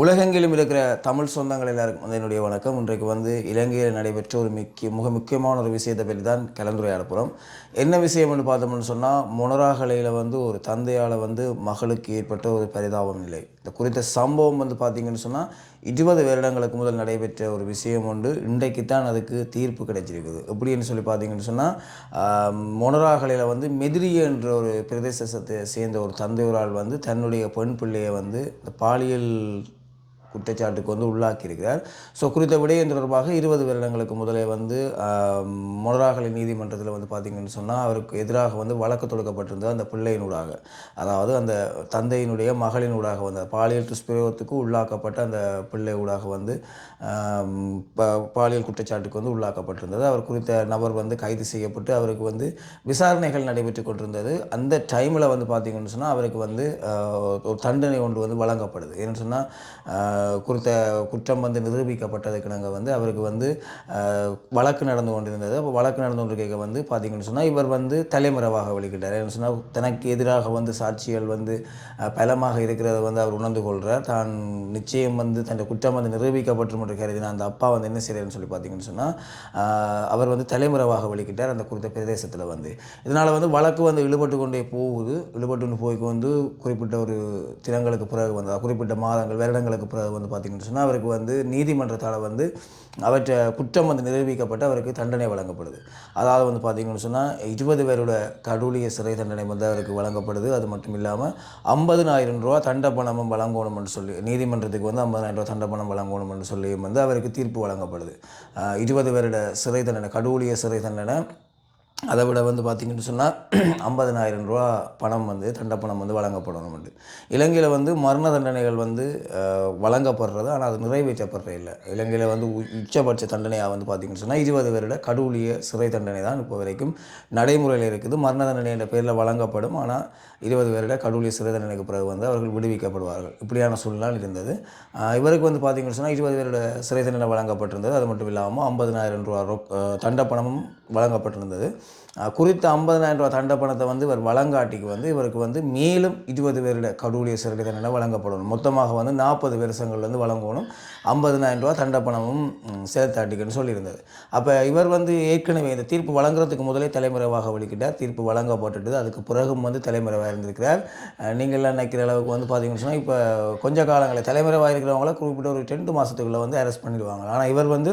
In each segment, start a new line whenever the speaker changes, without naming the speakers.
உலகெங்கிலும் இருக்கிற தமிழ் சொந்தங்கள் எல்லாருக்கும் வந்து என்னுடைய வணக்கம். இன்றைக்கு வந்து இலங்கையில் நடைபெற்ற ஒரு முக்கிய மிக முக்கியமான ஒரு விஷயத்தை பற்றி தான் கலந்துரையாட போகிறோம் என்ன விஷயம்னு பார்த்தோம்னு சொன்னால் மொனராகலையில் வந்து ஒரு தந்தையால் வந்து மகளுக்கு ஏற்பட்ட ஒரு பரிதாபம் நிலை. இந்த குறித்த சம்பவம் வந்து பார்த்தீங்கன்னு சொன்னால் இருபது வருடங்களுக்கு முதல் நடைபெற்ற ஒரு விஷயம் உண்டு இன்றைக்கு தான் அதுக்கு தீர்ப்பு கிடைச்சிருக்குது. எப்படின்னு சொல்லி பார்த்தீங்கன்னு சொன்னால் மொனராகலையில் வந்து மெதிரிய என்ற ஒரு பிரதேசத்தை சேர்ந்த ஒரு தந்தையோரால் வந்து தன்னுடைய பெண் பிள்ளையை வந்து இந்த பாலியல் குற்றச்சாட்டுக்கு வந்து உள்ளாக்கியிருக்கிறார். ஸோ குறித்த விடயம் தொடர்பாக இருபது வருடங்களுக்கு முதலே வந்து மொனராகலை நீதிமன்றத்தில் வந்து பார்த்திங்கன்னு சொன்னால் அவருக்கு எதிராக வந்து வழக்கு தொடுக்கப்பட்டிருந்தது அந்த பிள்ளையினூடாக. அதாவது அந்த தந்தையினுடைய மகளினூடாக வந்து பாலியல் துஷ்பிரயோகத்துக்கு உள்ளாக்கப்பட்ட அந்த பிள்ளை ஊடாக வந்து ப- பாலியல் குற்றச்சாட்டுக்கு வந்து உள்ளாக்கப்பட்டிருந்தது. அவர் குறித்த நபர் வந்து கைது செய்யப்பட்டு அவருக்கு வந்து விசாரணைகள் நடைபெற்று கொண்டிருந்தது. அந்த டைமில் வந்து பார்த்திங்கன்னு சொன்னால் அவருக்கு வந்து ஒரு தண்டனை ஒன்று வந்து வழங்கப்படுது. ஏன்னு சொன்னால் குறித்த குற்றம் வந்து நிரூபிக்கப்பட்டதுக்கு நாங்கள் வந்து அவருக்கு வந்து வழக்கு நடந்து கொண்டிருந்தது. அப்போ வழக்கு நடந்து கொண்டிருக்க வந்து பார்த்திங்கன்னு சொன்னால் இவர் வந்து தலைமறைவாக வெளிக்கிட்டார் ஏன்னு சொன்னால் தனக்கு எதிராக வந்து சாட்சிகள் வந்து பலமாக இருக்கிறத வந்து அவர் உணர்ந்து கொள்கிறார் தான் நிச்சயம் வந்து தன் குற்றம் வந்து நிரூபிக்கப்பட்டு என்று கருதின அந்த அப்பா வந்து என்ன செய்கிறாருன்னு சொல்லி பார்த்தீங்கன்னு சொன்னால் அவர் வந்து தலைமுறைவாக வெளிக்கிட்டார் அந்த குறித்த பிரதேசத்தில் வந்து. இதனால் வந்து வழக்கு வந்து இழுபட்டு கொண்டே போகுது. இழுபட்டு போய்க்கு வந்து குறிப்பிட்ட ஒரு தினங்களுக்கு பிறகு வந்து குறிப்பிட்ட மாதங்கள் வருடங்களுக்கு பிறகு வந்து பார்த்தீங்கன்னு சொன்னால் அவருக்கு வந்து நீதிமன்றத்தால் வந்து அவற்றை குற்றம் வந்து நிரூபிக்கப்பட்டு அவருக்கு தண்டனை வழங்கப்படுது. அதாவது வந்து பார்த்திங்கன்னு சொன்னால் இருபது பேரோட கடூழிய சிறை தண்டனை வந்து அவருக்கு வழங்கப்படுது. அது மட்டும் இல்லாமல் ஐம்பதுனாயிரம் ரூபா தண்ட பணமும் வழங்கணும்னு சொல்லி நீதிமன்றத்துக்கு வந்து ஐம்பதாயிரம் ரூபா தண்ட பணம் வழங்கணும்னு சொல்லி வந்து அவருக்கு தீர்ப்பு வழங்கப்படுது. இருபது பேரோட சிறை தண்டனை கடூழிய சிறை தண்டனை அதை விட வந்து பார்த்திங்கன்னு சொன்னால் ஐம்பதனாயிரம் ரூபா பணம் வந்து தண்டப்பணம் வந்து வழங்கப்படணும் உண்டு இலங்கையில் வந்து மரண தண்டனைகள் வந்து வழங்கப்படுறது ஆனால் அது நிறைவேற்றப்படுற இல்லை. இலங்கையில் வந்து உ- உச்சபட்ச தண்டனையாக வந்து பார்த்திங்கன்னு சொன்னால் இருபது வருட கடவுளிய சிறை தண்டனை தான் இப்போ வரைக்கும் நடைமுறையில் இருக்குது. மரண தண்டனை என்ற பேரில் வழங்கப்படும் ஆனால் இருபது வருட கடவுளிய சிறை தண்டனைக்கு பிறகு வந்து அவர்கள் விடுவிக்கப்படுவார்கள். இப்படியான சூழ்நிலை இருந்தது. இவருக்கு வந்து பார்த்திங்கன்னு சொன்னால் இருபது வருட சிறை தண்டனை வழங்கப்பட்டிருந்தது. அது மட்டும் இல்லாமல் ஐம்பதனாயிரம் ரூபா ரொக் தண்டப்பணமும் வழங்கப்பட்டிருந்தது. குறித்த ஐம்பதனாயிரம் ரூபா தண்டப்பணத்தை வந்து இவர் வழங்காட்டிக்கு வந்து இவருக்கு வந்து மேலும் இருபது வருட கடூழிய சிறை தண்டனை வழங்கப்படணும். மொத்தமாக வந்து நாற்பது வருஷங்கள் வந்து வழங்கணும். ஐம்பதனாயிரம் ரூபா தண்ட பணமும் சேர்த்தாட்டிக்குன்னு சொல்லியிருந்தது. அப்போ இவர் வந்து ஏற்கனவே இந்த தீர்ப்பு வழங்குறதுக்கு முதலே தலைமுறைவாக வலிக்கிட்டார் தீர்ப்பு வழங்கப்பட்டுட்டு அதுக்கு பிறகும் வந்து தலைமுறைவாக இருந்திருக்கிறார். நீங்கள் நீங்கள்லாம் நினைக்கிற அளவுக்கு வந்து பார்த்தீங்கன்னு சொன்னால் இப்போ கொஞ்ச காலங்களில் தலைமுறைவாக இருக்கிறவங்கள குறிப்பிட்ட ஒரு ரெண்டு மாதத்துக்குள்ளே வந்து அரெஸ்ட் பண்ணிடுவாங்க. ஆனால் இவர் வந்து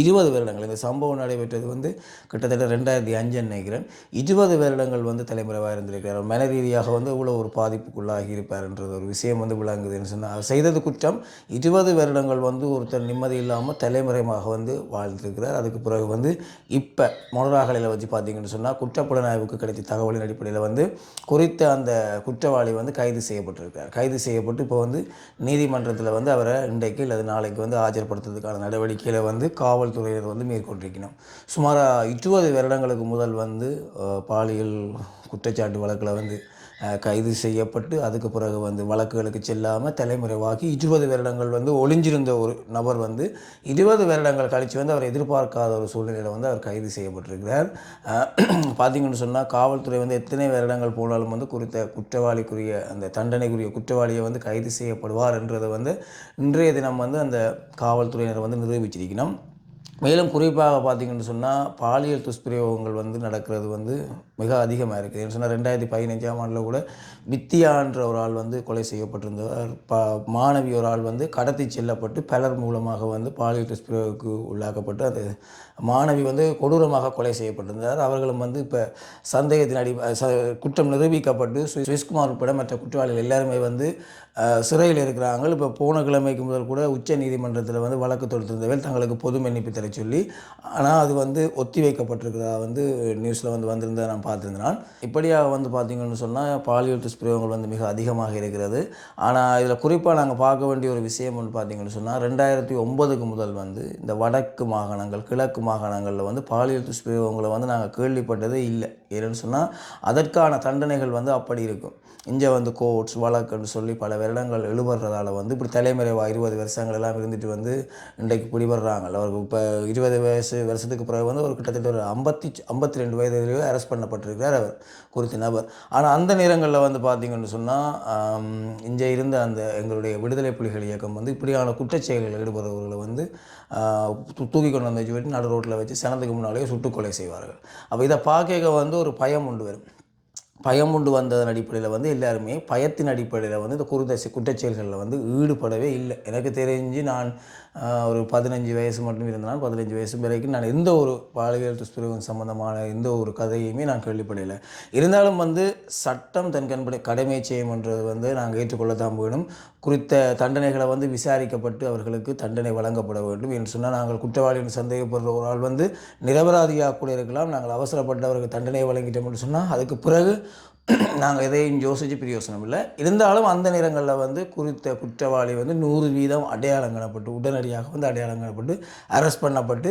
இருபது வருடங்கள். இந்த சம்பவம் நடைபெற்றது வந்து கிட்டத்தட்ட ரெண்டாயிரத்தி அஞ்சு நினைக்கிறேன். இருபது வருடங்கள் வந்து தலைமுறைவாக இருந்திருக்கிறார். மன ரீதியாக வந்து இவ்வளோ ஒரு பாதிப்புக்குள்ளாகி இருப்பார்ன்றது ஒரு விஷயம் வந்து விளங்குதுன்னு சொன்னால் அவர் செய்தது குற்றம். இருபது வருடங்கள் வந்து ஒருத்தர் நிம்மதி இல்லாமல் தலைமுறைமாக வந்து வாழ்ந்திருக்கிறார். அதுக்கு பிறகு வந்து இப்போ மொனராகலையில் வச்சு பார்த்தீங்கன்னு சொன்னால் குற்றப்புலனாய்வுக்கு கிடைத்த தகவலின் அடிப்படையில் வந்து குறித்த அந்த குற்றவாளி வந்து கைது செய்யப்பட்டிருக்கார் கைது செய்யப்பட்டு இப்போ வந்து நீதிமன்றத்தில் வந்து அவரை இன்றைக்கு அல்லது நாளைக்கு வந்து ஆஜர்படுத்துறதுக்கான நடவடிக்கையில் வந்து காவல் காவல்துறையினர் வந்து மேற்கொண்டிருக்கணும். சுமார் இருபது வருடங்களுக்கு முதல் வந்து பாலியல் குற்றச்சாட்டு வழக்கில் வந்து கைது செய்யப்பட்டு அதுக்கு பிறகு வந்து வழக்குகளுக்கு செல்லாமல் தலைமுறைவாக்கி இருபது வருடங்கள் வந்து ஒளிஞ்சிருந்த ஒரு நபர் வந்து இருபது வருடங்கள் கழித்து வந்து அவர் எதிர்பார்க்காத ஒரு சூழ்நிலையில் வந்து அவர் கைது செய்யப்பட்டிருக்கிறார். அஹ், பார்த்தீங்கன்னு சொன்னால் காவல்துறை வந்து எத்தனை வருடங்கள் போனாலும் வந்து குறித்த குற்றவாளிக்குரிய அந்த தண்டனைக்குரிய குற்றவாளியை வந்து கைது செய்யப்படுவார் என்றதை வந்து இன்றைய தினம் வந்து அந்த காவல்துறையினர் வந்து நிரூபிச்சிருக்கணும். மேலும் குறிப்பாக பார்த்தீங்கன்னு சொன்னால் பாலியல் துஷ்பிரயோகங்கள் வந்து நடக்கிறது வந்து மிக அதிகமாக இருக்குது ஏன்னு சொன்னால் ரெண்டாயிரத்தி பதினஞ்சாம் ஆண்டில் கூட வித்தியான்ற ஒரு ஆள் வந்து கொலை செய்யப்பட்டிருந்தவர் ப மாணவி ஒரு ஆள் வந்து கடத்தி செல்லப்பட்டு பலர் மூலமாக வந்து பாலியல் துஷ்பிரயோகத்துக்கு உள்ளாக்கப்பட்டு அது மாணவி வந்து கொடூரமாக கொலை செய்யப்பட்டிருந்தார். அவர்களும் வந்து இப்போ சந்தேகத்தின் அடி ச- குற்றம் நிரூபிக்கப்பட்டு சுவி- சுவிஸ்குமார் உட்பட மற்ற குற்றவாளிகள் எல்லாருமே வந்து சிறையில் இருக்கிறாங்க. இப்போ போன கிழமைக்கு முதல் கூட உச்ச நீதிமன்றத்தில் வந்து வழக்கு தொடுத்திருந்தவர்கள் தங்களுக்கு பொது மன்னிப்பு தர சொல்லி ஆனால் அது வந்து ஒத்தி வைக்கப்பட்டிருக்கிறதா வந்து நியூஸில் வந்து வந்திருந்ததை நான் பார்த்திருந்தேன் இப்படியாக வந்து பார்த்தீங்கன்னு சொன்னால் பாலியல் துஷ்பிரயோகங்கள் வந்து மிக அதிகமாக இருக்கிறது. ஆனால் இதில் குறிப்பாக நாங்கள் பார்க்க வேண்டிய ஒரு விஷயம் வந்து பார்த்தீங்கன்னு சொன்னால் ரெண்டாயிரத்தி ஒன்பதுக்கு முதல் வந்து இந்த வடக்கு மாகாணங்கள் கிழக்கு மாகாணங்களில் வந்து பாலியல் துஷ்பிரயோகங்களை வந்து நாங்கள் கேள்விப்பட்டதே இல்லை. ஏன்னு சொன்னால் அதற்கான தண்டனைகள் வந்து அப்படி இருக்கும். இங்கே வந்து கோர்ட்ஸ் வழக்குன்னு சொல்லி பல வருடங்கள் எழுபடுறதால வந்து இப்படி தலைமறைவாக இருபது வருஷங்கள் எல்லாம் இருந்துட்டு வந்து இன்றைக்கு பிடிபடுறாங்க அவருக்கு இப்போ இருபது வயசு வருஷத்துக்கு பிறகு வந்து ஒரு கிட்டத்தட்ட ஒரு ஐம்பத்தி ஐம்பத்தி ரெண்டு வயதுலேயே அரெஸ்ட் பண்ணப்பட்டிருக்கிறார் அவர் குறித்த நபர். ஆனால் அந்த நேரங்களில் வந்து பார்த்தீங்கன்னு சொன்னால் இங்கே இருந்த அந்த எங்களுடைய விடுதலை புலிகள் இயக்கம் வந்து இப்படியான குற்றச்செயல்களில் ஈடுபடுறவர்களை வந்து தூக்கி கொண்டு வந்து வச்சு நடு ரோட்டில் வச்சு சனத்துக்கு முன்னாலேயே சுட்டுக்கொலை செய்வார்கள். அப்போ இதை பார்க்க வந்து ஒரு பயம் உண்டு வரும். பயம் உண்டு வந்ததன் அடிப்படையில் வந்து எல்லாருமே பயத்தின் அடிப்படையில் வந்து இந்த குருத குற்றச்செயல்களில் வந்து ஈடுபடவே இல்லை. எனக்கு தெரிஞ்சு நான் ஒரு பதினஞ்சு வயசு மட்டும் இருந்தனால் பதினஞ்சு வயசு வரைக்கும் நான் எந்த ஒரு பாலியல் துஷ்பிரயோகம் சம்மந்தமான எந்த ஒரு கதையுமே நான் கேள்விப்படலை. இருந்தாலும் வந்து சட்டம் தன் கண்படி கடமை செய்யும்ன்றது வந்து நாங்கள் ஏற்றுக்கொள்ளத்தான் போயிடும் குறித்த தண்டனைகளை வந்து விசாரிக்கப்பட்டு அவர்களுக்கு தண்டனை வழங்கப்பட வேண்டும் என்று சொன்னால் நாங்கள் குற்றவாளியின் சந்தேகப்படுற ஒரு ஆள் வந்து நிரபராதியாக கூட இருக்கலாம் நாங்கள் அவசரப்பட்டு அவருக்கு தண்டனை வழங்கிட்டோம்னு சொன்னால் அதுக்கு பிறகு நாங்கள் எதையும் யோசித்து பிரயோசனம் இல்லை. இருந்தாலும் அந்த நேரங்களில் வந்து குறித்த குற்றவாளி வந்து நூறு வீதம் அடையாளம் காணப்பட்டு உடனடியாக வந்து அடையாளம் காணப்பட்டு அரெஸ்ட் பண்ணப்பட்டு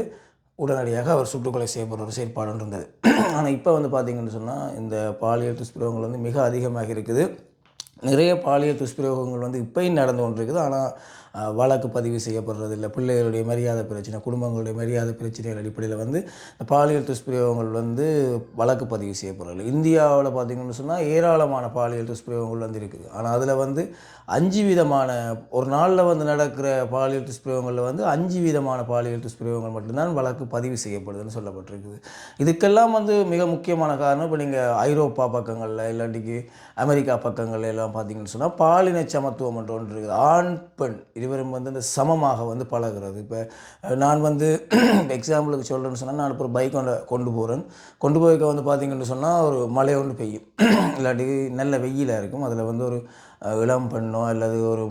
உடனடியாக அவர் சுட்டுக்கொலை செய்யப்படுற ஒரு செயற்பாடு இருந்தது. ஆனால் இப்போ வந்து பார்த்திங்கன்னு சொன்னால் இந்த பாலியல் துஷ்பிரவங்கள் வந்து மிக அதிகமாக இருக்குது. நிறைய பாலியல் துஷ்பிரயோகங்கள் வந்து இப்போயும் நடந்து கொண்டிருக்குது. ஆனால் வழக்கு பதிவு செய்யப்படுறதில்லை. பிள்ளைகளுடைய மரியாதை பிரச்சனை குடும்பங்களுடைய மரியாதை பிரச்சனைகள் அடிப்படையில் வந்து இந்த பாலியல் துஷ்பிரயோகங்கள் வந்து வழக்கு பதிவு செய்யப்படுறதில்லை. இந்தியாவில் பார்த்தீங்கன்னு சொன்னால் ஏராளமான பாலியல் துஷ்பிரயோகங்கள் வந்து இருக்குது. ஆனால் அதில் வந்து அஞ்சு விதமான ஒரு நாளில் வந்து நடக்கிற பாலியல் துஷ்பிரயோகங்களில் வந்து அஞ்சு விதமான பாலியல் துஷ்பிரயோகங்கள் மட்டும்தான் வழக்கு பதிவு செய்யப்படுதுன்னு சொல்லப்பட்டிருக்குது. இதுக்கெல்லாம் வந்து மிக முக்கியமான காரணம் இப்போ நீங்கள் ஐரோப்பா பக்கங்களில் இல்லாட்டிக்கு அமெரிக்கா பக்கங்கள்ல எல்லாம் பார்த்தீங்கன்னு சொன்னால் பாலின சமத்துவம் என்று ஒன்று இருக்குது. ஆண் பெண் இருவரும் வந்து இந்த சமமாக வந்து பழகுறது. இப்போ நான் வந்து எக்ஸாம்பிளுக்கு சொல்கிறேன்னு சொன்னால் நான் இப்போ ஒரு பைக் கொண்டு கொண்டு போகிறேன் கொண்டு போய்க்க வந்து பார்த்தீங்கன்னு சொன்னால் ஒரு மழை ஒன்று பெய்யும். இல்லாட்டி நல்ல வெயிலாக இருக்கும். அதில் வந்து ஒரு இளம் பெண்ணோ அல்லது ஒரு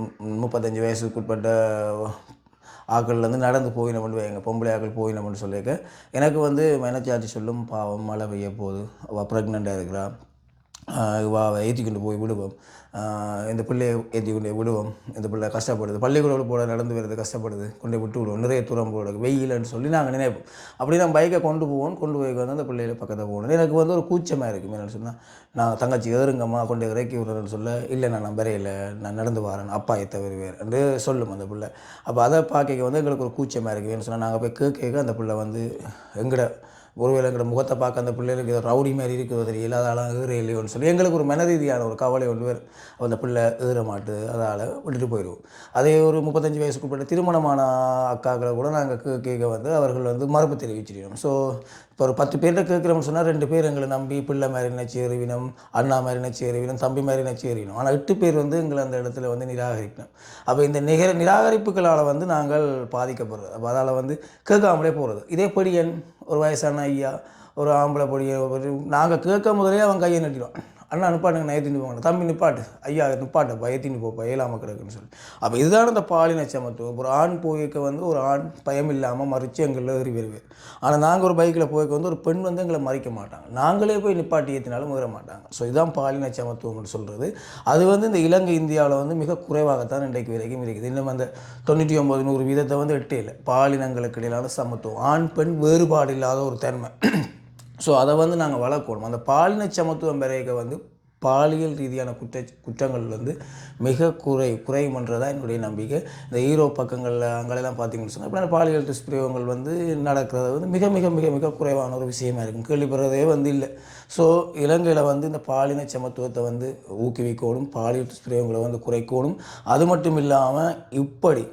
முப்பத்தஞ்சு வயசுக்குட்பட்ட ஆக்கள்லேருந்து நடந்து போயினோம்னு வைங்க. பொம்பளை ஆக்கள் போயினோம்னு சொல்லியிருக்க. எனக்கு வந்து மனச்சாட்சி சொல்லும் பாவம் மழை பெய்ய போகுது. அவள் ப்ரெக்னெண்ட்டாக இருக்கிறா. வா ஏற்றி கொண்டு போய் விடுவோம். இந்த பிள்ளையை ஏற்றி கொண்டு விடுவோம். இந்த பிள்ளை கஷ்டப்படுது. பள்ளிக்கூட போட நடந்து வருது கஷ்டப்படுது. கொண்டு போய் விட்டு விடுவோம். நிறைய தூரம் போட வெயில்னு சொல்லி நாங்கள் நினைப்போம். அப்படி நான் பைக்கை கொண்டு போவோம். கொண்டு போய் வந்து அந்த பிள்ளையில பக்கத்தில் போகணும் எனக்கு வந்து ஒரு கூச்சமாக இருக்கும் என்னென்னு சொன்னால் நான் தங்கச்சி ஏறுங்கம்மா கொண்டு இறக்கி விடுறேன்னு சொல்ல இல்லை நான் நான் நான் நடந்து வரேன். அப்பா ஏற்ற வருவேன் என்று சொல்லும் அந்த பிள்ளை. அப்போ அதை பார்க்க வந்து எங்களுக்கு ஒரு கூச்சமாக இருக்குது சொன்னால் நாங்கள் போய் கேட்க அந்த பிள்ளை வந்து எங்கட ஒருவேளை எங்களோட முகத்தை பார்க்க அந்த பிள்ளைகளுக்கு ஏதோ ரவுடி மாதிரி இருக்குதோ தெரியல அதால் ஈர இல்லையோன்னு சொல்லி எங்களுக்கு ஒரு மனரீதியான ஒரு கவலை ஒன்று அந்த பிள்ளை ஈர மாட்டு அதால் விட்டுட்டு போயிடுவோம். அதே ஒரு முப்பத்தஞ்சு வயசுக்குட்பட்ட திருமணமான அக்காக்களை கூட நாங்கள் கே கேட்க வந்து அவர்கள் வந்து மறுப்பு தெரிவிச்சிருக்கோம் ஸோ இப்போ ஒரு பத்து பேர்கிட்ட கேட்குறோம்னு சொன்னால் ரெண்டு பேர் எங்களை நம்பி பிள்ளை மாதிரி நினச்சி எறிவினம் அண்ணா மாதிரி நினச்சி எறிவினம் தம்பி மாதிரி நினச்சி ஆனால் எட்டு பேர் வந்து எங்களை அந்த இடத்துல வந்து நிராகரிக்கணும். அப்போ இந்த நிகர நிராகரிப்புகளால் வந்து நாங்கள் பாதிக்கப்படுறது. அப்போ அதால் வந்து கேட்காமலே போகிறது இதே என் ஒரு வயசான ஐயா ஒரு ஆம்பளை பொடி நாங்கள் கேட்க முதலே அவன் கையை நட்டிடுவான். அண்ணா நிப்பாட்டுங்க நான் ஏற்றிட்டு போங்க. தம்பி நிப்பாட்டு. ஐயா நிப்பாட்டப்பா ஏற்றிட்டு போப்பா ஏலாம கிடக்குன்னு சொல்லி அப்போ இதுதான் இந்த பாலின சமத்துவம். ஒரு ஆண் போய்க்க வந்து ஒரு ஆண் பயம் இல்லாமல் மறித்து எங்களில் ஏறி வருவார். ஆனால் நாங்கள் ஒரு பைக்கில் போய்க்க வந்து ஒரு பெண் வந்து எங்களை மறிக்க மாட்டாங்க. நாங்களே போய் நிப்பாட்டி ஏற்றினாலும் ஏற மாட்டாங்க. ஸோ இதுதான் பாலின சமத்துவம்னு சொல்கிறது அது வந்து இந்த இலங்கை இந்தியாவில் வந்து மிக குறைவாகத்தான் இன்றைக்கு வரைக்கும் இருக்குது. இன்னும் அந்த தொண்ணூற்றி ஒம்பது நூறு வீதத்தை வந்து எட்டே இல்லை. பாலினங்களுக்கு இடையிலான சமத்துவம். ஆண் பெண் வேறுபாடு இல்லாத ஒரு தன்மை. ஸோ அதை வந்து நாங்கள் வளர்க்கணும். அந்த பாலின சமத்துவம் பெறைய வந்து பாலியல் ரீதியான குற்ற குற்றங்கள் வந்து மிக குறை குறையுமன்றதான் என்னுடைய நம்பிக்கை. இந்த ஈரோ பக்கங்களில் அங்கெல்லாம் பார்த்தீங்கன்னு சொன்னால் பாலியல் துஷ்பிரயோகங்கள் வந்து நடக்கிறது வந்து மிக மிக மிக மிக குறைவான ஒரு விஷயமா இருக்கும் கேள்விப்படுறதே வந்து இல்லை. ஸோ இலங்கையில் வந்து இந்த பாலின சமத்துவத்தை வந்து ஊக்குவிக்கணும் பாலியல் துஷ்பிரயோகங்களை வந்து குறைக்கணும். அது மட்டும் இல்லாமல் இப்படி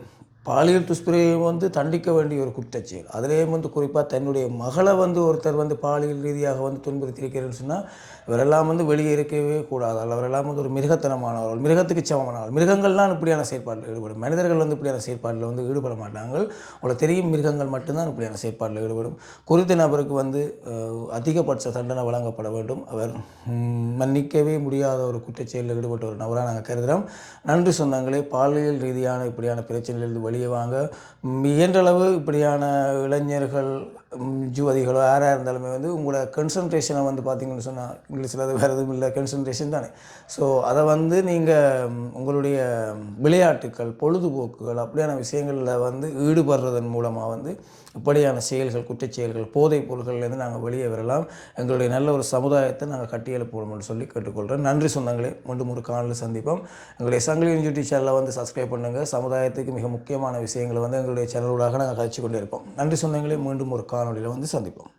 பாலியல் துஷ்பிரயோகம் வந்து தண்டிக்க வேண்டிய ஒரு குற்றச்செயல். அதிலேயும் வந்து குறிப்பாக தன்னுடைய மகளை வந்து ஒருத்தர் வந்து பாலியல் ரீதியாக வந்து துன்புறுத்தியிருக்கிறேன்னு சொன்னால் இவரெல்லாம் வந்து வெளியே இருக்கவே கூடாது. அல்ல அவரெல்லாம் வந்து ஒரு மிருகத்தனமானவர்கள் மிருகத்துக்கு சமமானவர்கள். மிருகங்கள்லாம் இப்படியான செயற்பாட்டில் ஈடுபடும். மனிதர்கள் வந்து இப்படியான செயற்பாட்டில் வந்து ஈடுபட மாட்டாங்க. உங்களுக்கு தெரியும் மிருகங்கள் மட்டும்தான் இப்படியான செயற்பாட்டில் ஈடுபடும். குறித்த நபருக்கு வந்து அதிகபட்ச தண்டனை வழங்கப்பட வேண்டும். அவர் மன்னிக்கவே முடியாத ஒரு குற்றச்செயலில் ஈடுபட்ட ஒரு நபராக நாங்கள் கருதுகிறோம் நன்றி சொந்தங்களே பாலியல் ரீதியான இப்படியான பிரச்சனையிலிருந்து வெளியே வாங்க. இயன்றளவு இப்படியான இளைஞர்கள் ம், யுவதிகளோ யாராக இருந்தாலுமே வந்து உங்களோட கன்சன்ட்ரேஷனை வந்து பார்த்தீங்கன்னு சொன்னால் இங்கிலீஷில் அது வேறு எதுவும் இல்லை கன்சன்ட்ரேஷன் தானே. ஸோ அதை வந்து நீங்கள் உங்களுடைய விளையாட்டுக்கள் பொழுதுபோக்குகள் அப்படியான விஷயங்களில் வந்து ஈடுபடுறதன் மூலமாக வந்து இப்படியான செயல்கள் குற்றச் செயல்கள் போதைப் பொருள்கள்லேருந்து நாங்கள் வெளியே வரலாம். எங்களுடைய நல்ல ஒரு சமுதாயத்தை நாங்கள் கட்டியெழுப்போம்னு சொல்லி கேட்டுக்கொள்கிறேன் நன்றி சொந்தங்களே. மீண்டும் ஒரு காணொலி சந்திப்போம். எங்களுடைய சங்கிலி யூடியூப் சேனலில் வந்து சப்ஸ்கிரைப் பண்ணுங்கள் சமுதாயத்துக்கு மிக முக்கியமான விஷயங்களை வந்து எங்களுடைய சேனலூடாக நாங்கள் கழிச்சு கொண்டே இருப்போம் நன்றி சொந்தங்களே. மீண்டும் ஒரு காணொலியில் வந்து சந்திப்போம்.